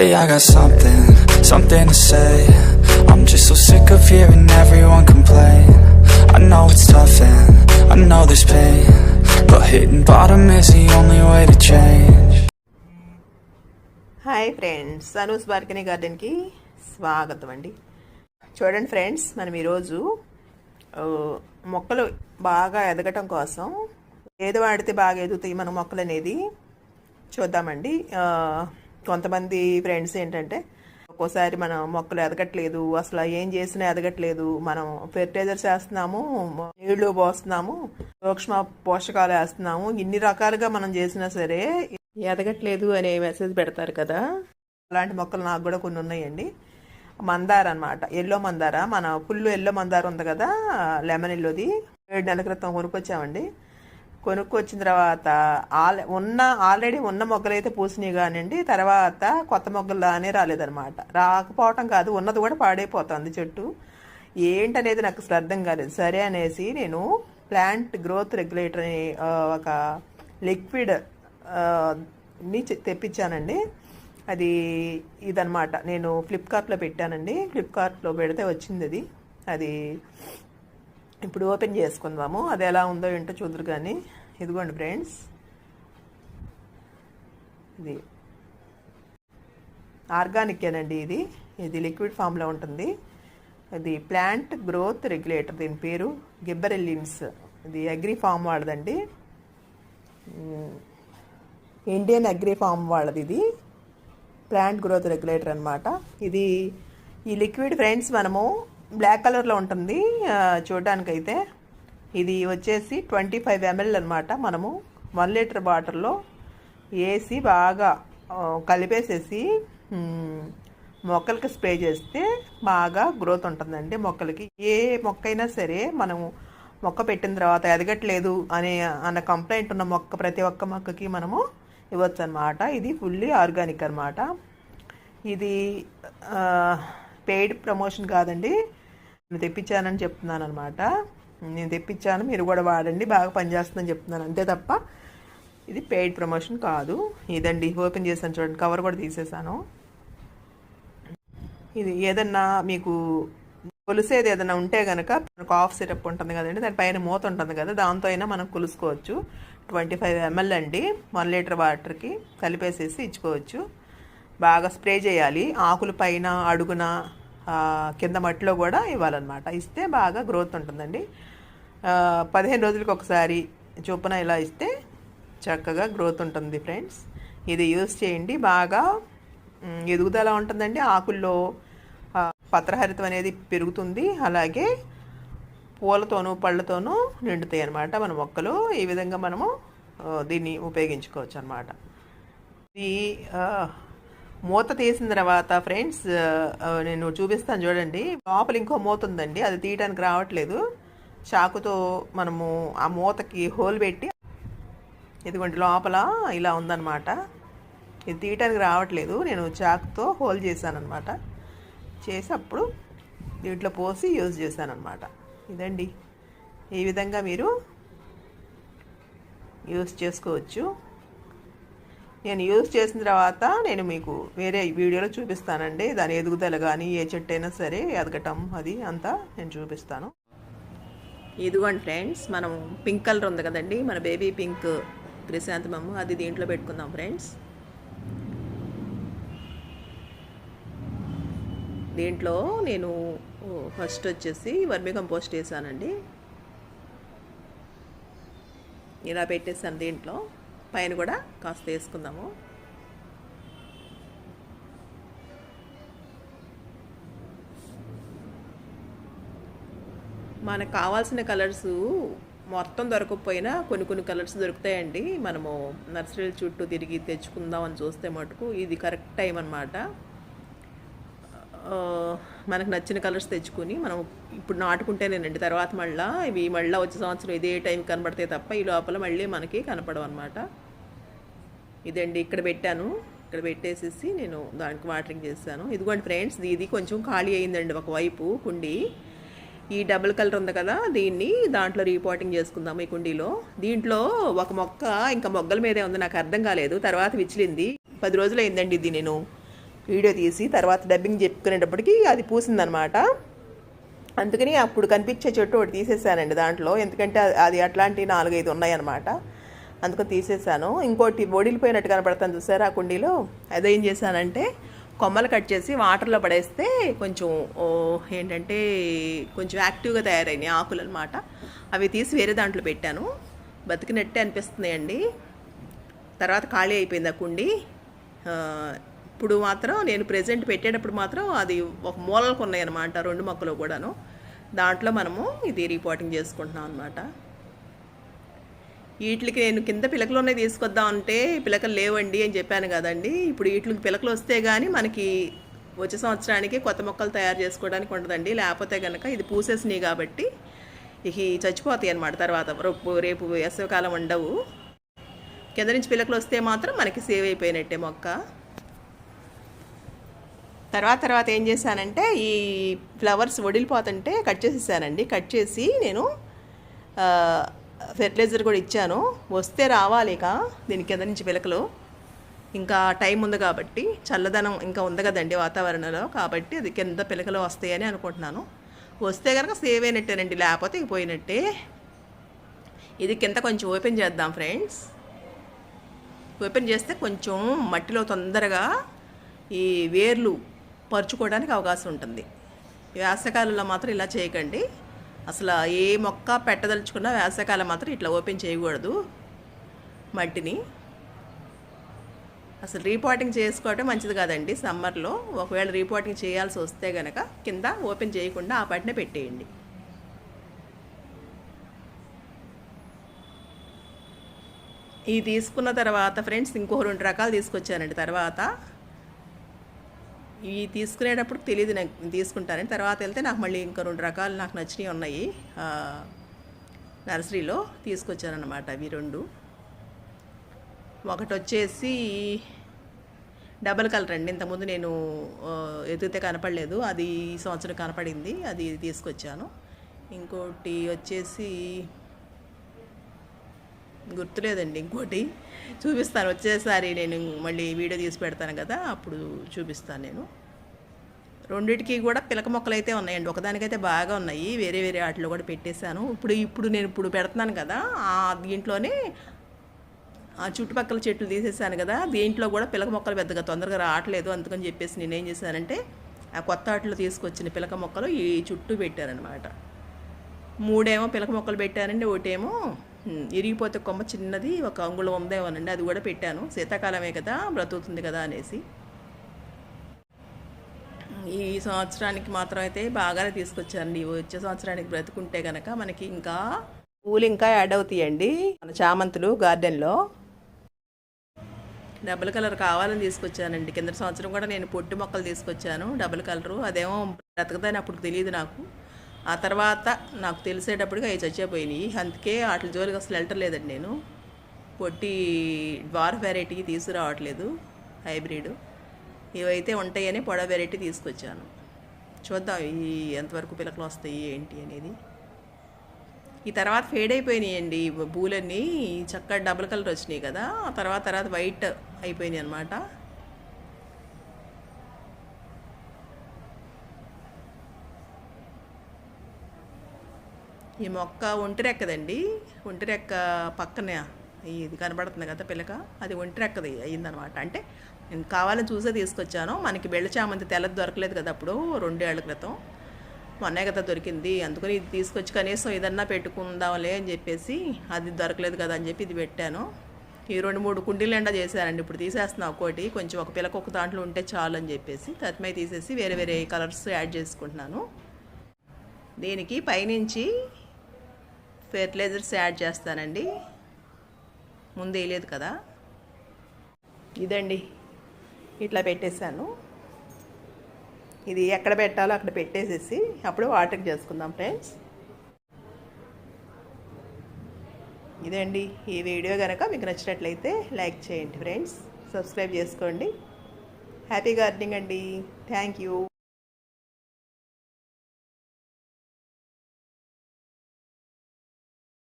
Hey, I got something, something to say. I'm just so sick of hearing everyone complain. I know it's tough and I know there's pain. But hitting bottom is the only way to change. Hi friends Anu's balcony గార్డెన్కి స్వాగతం అండి చూడండి friends మనం ఈరోజు మొక్కలు బాగా ఎదగటం కోసం ఏది వాడితే బాగా ఎదుగుతాయి మన మొక్కలు అనేది చూద్దామండి కొంతమంది ఫ్రెండ్స్ ఏంటంటే ఒక్కోసారి మనం మొక్కలు ఎదగట్లేదు అసలు ఏం చేసినా ఎదగట్లేదు మనం ఫెర్టిలైజర్ చేస్తున్నాము నీళ్ళు పోస్తున్నాము సూక్ష్మ పోషకాలు వేస్తున్నాము ఇన్ని రకాలుగా మనం చేసినా సరే ఎదగట్లేదు అనే మెసేజ్ పెడతారు కదా. అలాంటి మొక్కలు నాకు కూడా కొన్ని ఉన్నాయండి. మందార అనమాట ఎల్లో మందార. మన ఫుల్ ఎల్లో మందార ఉంది కదా లెమన్ ఎల్లోది. ఏడు నెలల క్రితం కొనుక్కొచ్చామండి. కొనుక్కొచ్చిన తర్వాత ఆల్ ఉన్న ఆల్రెడీ ఉన్న మొగ్గలు అయితే పూసినాయి కానివ్వండి తర్వాత కొత్త మొగ్గలు రానే రాలేదనమాట రాకపోవటం కాదు ఉన్నది కూడా పాడైపోతుంది చెట్టు. ఏంటనేది నాకు అసలు అర్థం కాలేదు. సరే అనేసి నేను ప్లాంట్ గ్రోత్ రెగ్యులేటర్ అని ఒక లిక్విడ్ని తెప్పించానండి. అది ఇదనమాట నేను ఫ్లిప్కార్ట్లో పెట్టానండి. ఫ్లిప్కార్ట్లో పెడితే వచ్చింది అది. అది ఇప్పుడు ఓపెన్ చేసుకుందాము. అది ఎలా ఉందో ఏంటో చూద్దరు కానీ ఇదిగోండి ఫ్రెండ్స్. ఇది ఆర్గానికేనండి ఇది. ఇది లిక్విడ్ ఫామ్లో ఉంటుంది. ఇది ప్లాంట్ గ్రోత్ రెగ్యులేటర్ దీని పేరు. గిబ్బరెల్లిమ్స్ ఇది అగ్రి ఫామ్ వాళ్ళదండి. ఇండియన్ అగ్రి ఫామ్ వాళ్ళది ఇది. ప్లాంట్ గ్రోత్ రెగ్యులేటర్ అనమాట ఇది ఈ లిక్విడ్ ఫ్రెండ్స్ మనము బ్లాక్ కలర్లో ఉంటుంది. చూడడానికైతే ఇది వచ్చేసి ట్వంటీ ఫైవ్ ఎంఎల్ అనమాట మనము. వన్ లీటర్ వాటర్లో వేసి బాగా కలిపేసేసి మొక్కలకి స్ప్రే చేస్తే బాగా గ్రోత్ ఉంటుందండి మొక్కలకి. ఏ మొక్క అయినా సరే మనము మొక్క పెట్టిన తర్వాత ఎదగట్లేదు అనే అన్న కంప్లైంట్ ఉన్న మొక్క ప్రతి ఒక్క మొక్కకి మనము ఇవ్వచ్చు అనమాట ఇది ఫుల్లీ ఆర్గానిక్ అనమాట ఇది పెయిడ్ ప్రమోషన్ కాదండి. నేను తెప్పించానని చెప్తున్నాను అనమాట నేను తెప్పించాను మీరు కూడా వాడండి బాగా పనిచేస్తుందని చెప్తున్నాను. అంతే తప్ప ఇది పెయిడ్ ప్రమోషన్ కాదు. ఇదండి ఓపెన్ చేశాను చూడండి కవర్ కూడా తీసేసాను ఇది ఏదన్నా మీకు కొలిసేది ఏదైనా ఉంటే కనుక మనకు ఆఫ్ సిరప్ ఉంటుంది కదండి దాని పైన మూత ఉంటుంది కదా దాంతో అయినా మనం కొలుసుకోవచ్చు. ట్వంటీ ఫైవ్ ఎంఎల్ అండి వన్ లీటర్ వాటర్కి కలిపేసేసి ఇచ్చుకోవచ్చు. బాగా స్ప్రే చేయాలి ఆకుల పైన అడుగున కింద మట్టిలో కూడా ఇవ్వాలన్నమాట. ఇస్తే బాగా గ్రోత్ ఉంటుందండి. పదిహేను రోజులకి ఒకసారి చొప్పున ఇలా ఇస్తే చక్కగా గ్రోత్ ఉంటుంది ఫ్రెండ్స్ ఇది యూస్ చేయండి. బాగా ఎదుగుదల ఉంటుందండి ఆకుల్లో. పత్రహరితం అనేది పెరుగుతుంది. అలాగే పూలతోనూ పళ్ళతోనూ నిండుతాయి అన్నమాట మన మొక్కలు. ఈ విధంగా మనము దీన్ని ఉపయోగించుకోవచ్చు అనమాట ఇది మూత తీసిన తర్వాత ఫ్రెండ్స్ నేను చూపిస్తాను చూడండి. లోపల ఇంకో మూత ఉందండి. అది తీయడానికి రావట్లేదు. చాకుతో మనము ఆ మూతకి హోల్ పెట్టి ఇదిగోండి లోపల ఇలా ఉందన్నమాట. ఇది తీయటానికి రావట్లేదు. నేను చాకుతో హోల్ చేశాను అనమాట చేసి అప్పుడు దీంట్లో పోసి యూజ్ చేశానమాట ఇదండి. ఈ విధంగా మీరు యూస్ చేసుకోవచ్చు. నేను యూజ్ చేసిన తర్వాత నేను మీకు వేరే వీడియోలో చూపిస్తానండి. దాని ఎదుగుదల కానీ ఏ చెట్టు అయినా సరే ఎదగటం అది అంతా నేను చూపిస్తాను. ఇదిగోండి ఫ్రెండ్స్ మనం పింక్ కలర్ ఉంది కదండి. మన బేబీ పింక్ క్రిశాంతమము అది దీంట్లో పెట్టుకుందాం ఫ్రెండ్స్ దీంట్లో నేను ఫస్ట్ వచ్చేసి వర్మి కంపోస్ట్ వేసానండి. ఇలా పెట్టేసాను దీంట్లో. పైన కూడా కాస్త వేసుకుందాము. మనకు కావాల్సిన కలర్స్ మొత్తం దొరకకపోయినా కొన్ని కొన్ని కలర్స్ దొరుకుతాయండి. మనము నర్సరీల చుట్టూ తిరిగి తెచ్చుకుందాం అని చూస్తే మటుకు ఇది కరెక్ట్ టైం అనమాట మనకు నచ్చిన కలర్స్ తెచ్చుకొని మనం ఇప్పుడు నాటుకుంటేనేనండి. తర్వాత మళ్ళీ ఇవి మళ్ళీ వచ్చే సంవత్సరం ఇదే టైం కనబడితే తప్ప ఈ లోపల మళ్ళీ మనకి కనపడవు అనమాట ఇదండి ఇక్కడ పెట్టాను. ఇక్కడ పెట్టేసేసి నేను దానికి వాటరింగ్ చేశాను. ఇదిగోండి ఫ్రెండ్స్ ఇది కొంచెం ఖాళీ అయిందండి ఒకవైపు కుండి. ఈ డబుల్ కలర్ ఉంది కదా దీన్ని దాంట్లో రీపోటింగ్ చేసుకుందాము ఈ కుండీలో. దీంట్లో ఒక మొక్క ఇంకా మొగ్గల మీదే ఉంది నాకు అర్థం కాలేదు. తర్వాత విచ్చిలింది. పది రోజులు అయిందండి ఇది నేను. వీడియో తీసి తర్వాత డబ్బింగ్ చెప్పుకునేటప్పటికి అది పూసిందనమాట. అందుకని అప్పుడు కనిపించే చెట్టు ఒకటి తీసేసానండి దాంట్లో. ఎందుకంటే అది- అట్లాంటి నాలుగైదు ఉన్నాయన్నమాట. అందుకని తీసేసాను. ఇంకోటి ఒడిలిపోయినట్టు కనపడతాను చూసారా ఆ కుండీలో? అదేం చేశానంటే కొమ్మలు కట్ చేసి వాటర్లో పడేస్తే కొంచెం ఓ, ఏంటంటే కొంచెం యాక్టివ్గా తయారైనాయి ఆకులు అనమాట అవి తీసి వేరే దాంట్లో పెట్టాను. బతికినట్టే అనిపిస్తున్నాయండి. తర్వాత ఖాళీ అయిపోయింది ఆ కుండి. ఇప్పుడు మాత్రం నేను ప్రెజెంట్ పెట్టేటప్పుడు మాత్రం అది ఒక మూలలకు ఉన్నాయన్నమాట రెండు మొక్కలు కూడాను. దాంట్లో మనము ఇది రిపోర్టింగ్ చేసుకుంటున్నాం అనమాట వీటికి నేను కింద పిలకలోనే తీసుకొద్దాం అంటే పిలకలు లేవండి అని చెప్పాను కదండి. ఇప్పుడు వీటికి పిలకలు వస్తే కానీ మనకి వచ్చే సంవత్సరానికి కొత్త మొక్కలు తయారు చేసుకోవడానికి ఉండదండి. లేకపోతే కనుక ఇది పూసేసినాయి కాబట్టి ఇక చచ్చిపోతాయి అనమాట తర్వాత. రేపు రేపు వేసవికాలం ఉండవు. కింద నుంచి పిలకలు వస్తే మాత్రం మనకి సేవ్ అయిపోయినట్టే మొక్క. తర్వాత తర్వాత ఏం చేశానంటే ఈ ఫ్లవర్స్ వడిలిపోతుంటే కట్ చేసేసానండి. కట్ చేసి నేను ఫెర్టిలైజర్ కూడా ఇచ్చాను. వస్తే రావాలి ఇక దీని కింద నుంచి పిలకలు. ఇంకా టైం ఉంది కాబట్టి చల్లదనం ఇంకా ఉంది కదండి వాతావరణంలో కాబట్టి అది కింద పిలకలు వస్తాయని అనుకుంటున్నాను. వస్తే కనుక సేవ్ అయినట్టేనండి లేకపోతే పోయినట్టే. ఇది కింద కొంచెం ఓపెన్ చేద్దాం ఫ్రెండ్స్. ఓపెన్ చేస్తే కొంచెం మట్టిలో తొందరగా ఈ వేర్లు పరుచుకోవడానికి అవకాశం ఉంటుంది. ఈ వేసవకాలంలో మాత్రం ఇలా చేయకండి. అసలు ఏ మొక్క పెట్టదలుచుకున్నా వేసవకాలం మాత్రం ఇట్లా ఓపెన్ చేయకూడదు. మట్టిని. అసలు రీపోటింగ్ చేసుకోవటం మంచిది కాదండి సమ్మర్లో. ఒకవేళ రీపోటింగ్ చేయాల్సి వస్తే కనుక కింద ఓపెన్ చేయకుండా ఆ పట్టిన పెట్టేయండి. ఇది తీసుకున్న తర్వాత ఫ్రెండ్స్ ఇంకో రెండు రకాలు తీసుకొచ్చానండి. తర్వాత ఇవి తీసుకునేటప్పుడు తెలియదు నాకు తీసుకుంటానని. తర్వాత వెళ్తే నాకు మళ్ళీ ఇంకా రెండు రకాలు నాకు నచ్చినవి ఉన్నాయి. నర్సరీలో తీసుకొచ్చానమాట అవి రెండు. ఒకటి వచ్చేసి డబల్ కలర్ అండి. ఇంతకుముందు నేను ఎదిగితే కనపడలేదు. అది ఈ సంవత్సరం కనపడింది. అది తీసుకొచ్చాను. ఇంకోటి వచ్చేసి గుర్తులేదండి. ఇంకోటి చూపిస్తాను. వచ్చేసారి నేను మళ్ళీ వీడియో తీసి పెడతాను కదా అప్పుడు చూపిస్తాను నేను. రెండిటికి కూడా పిలక మొక్కలు అయితే ఉన్నాయండి. ఒకదానికైతే బాగా ఉన్నాయి. వేరే వేరే వాటిలో కూడా పెట్టేశాను. ఇప్పుడు ఇప్పుడు నేను ఇప్పుడు పెడుతున్నాను కదా ఆ దీంట్లోనే ఆ చుట్టుపక్కల చెట్లు తీసేసాను కదా దీంట్లో కూడా పిలక మొక్కలు పెద్దగా తొందరగా రావట్లేదు. అందుకని చెప్పేసి నేను ఏం చేశానంటే ఆ కొత్త ఆటలు తీసుకొచ్చిన పిలక మొక్కలు ఈ చుట్టూ పెట్టారనమాట మూడేమో పిలక మొక్కలు పెట్టానండి ఒకటేమో ఇరిగిపోతే కొమ్మ చిన్నది ఒక అంగుళం ఉందేమోనండి అది కూడా పెట్టాను. శీతాకాలమే కదా బ్రతుకుతుంది కదా అనేసి. ఈ సంవత్సరానికి మాత్రం అయితే బాగానే తీసుకొచ్చానండి వచ్చే సంవత్సరానికి బ్రతుకుంటే కనుక మనకి ఇంకా పూలు ఇంకా యాడ్ అవుతాయండి. మన చామంతులు గార్డెన్లో. డబుల్ కలర్ కావాలని తీసుకొచ్చానండి. కింద సంవత్సరం కూడా నేను పొట్టి మొక్కలు తీసుకొచ్చాను. Double colour. అదేమో బ్రతకదని అప్పుడు తెలియదు నాకు. ఆ తర్వాత నాకు తెలిసేటప్పటికి అవి చచ్చిపోయినాయి. అందుకే వాటి జోలికి అసలు వెళ్ళలేదండి నేను. పొట్టి డ్వార్ఫ్ వెరైటీకి తీసుకురావట్లేదు హైబ్రిడ్. ఇవైతే ఉంటాయని పొడ వెరైటీ తీసుకొచ్చాను. చూద్దాం ఈ ఎంతవరకు పిలకలు వస్తాయి ఏంటి అనేది. ఈ తర్వాత ఫేడ్ అయిపోయినాయండి పూలన్నీ చక్కగా డబుల్ కలర్ వచ్చినాయి కదా. ఆ తర్వాత తర్వాత వైట్ అయిపోయినాయి అనమాట ఈ మొక్క ఒంటిరెక్కదండి. ఒంటిరెక్క పక్కనే ఇది కనబడుతుంది కదా పిల్లక అది ఒంటిరెక్కది అయ్యిందనమాట. అంటే నేను కావాలని చూసే తీసుకొచ్చాను. మనకి బెళ్ళ చామంతి తెల్లది దొరకలేదు కదా అప్పుడు రెండేళ్ళ క్రితం. మొన్నే కదా దొరికింది. అందుకని ఇది తీసుకొచ్చి కనీసం ఏదన్నా పెట్టుకుందాంలే అని చెప్పేసి అది దొరకలేదు కదా అని చెప్పి ఇది పెట్టాను. ఈ రెండు మూడు కుండీలు ఎండా చేశానండి ఇప్పుడు తీసేస్తున్నా ఒకటి కొంచెం ఒక పిల్లక ఒక దాంట్లో ఉంటే చాలు అని చెప్పేసి తత్మై తీసేసి వేరే వేరే కలర్స్ యాడ్ చేసుకుంటున్నాను. దీనికి పైనుంచి ఫెర్టిలైజర్స్ యాడ్ చేస్తానండి. ముందు వేయలేదు కదా. ఇదండి. ఇట్లా పెట్టేశాను. ఇది ఎక్కడ పెట్టాలో అక్కడ పెట్టేసేసి అప్పుడు వాటర్ చేసుకుందాం ఫ్రెండ్స్. ఇదండి. ఈ వీడియో కనుక మీకు నచ్చినట్లయితే లైక్ చేయండి ఫ్రెండ్స్. సబ్స్క్రైబ్ చేసుకోండి. హ్యాపీ గార్డెనింగ్ అండి. Thank you.